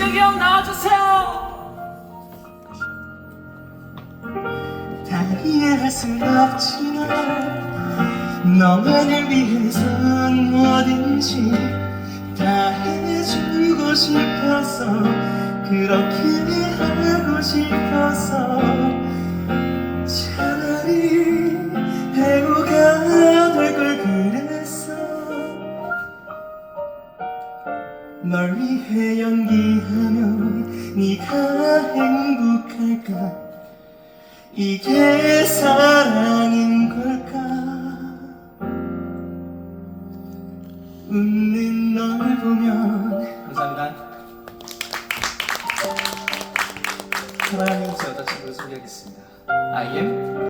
진혁이 형 나와주세요. 다 이해할 순 없지만 너만을 위해선 뭐든지 다 해주고 싶어서 그렇게 하고 싶어서 널 위해 연기하면 네가 행복할까? 이게 사랑인 걸까? 웃는 널 보면 감사합니다. 사랑하는 제 여자친구를 소개하겠습니다. I am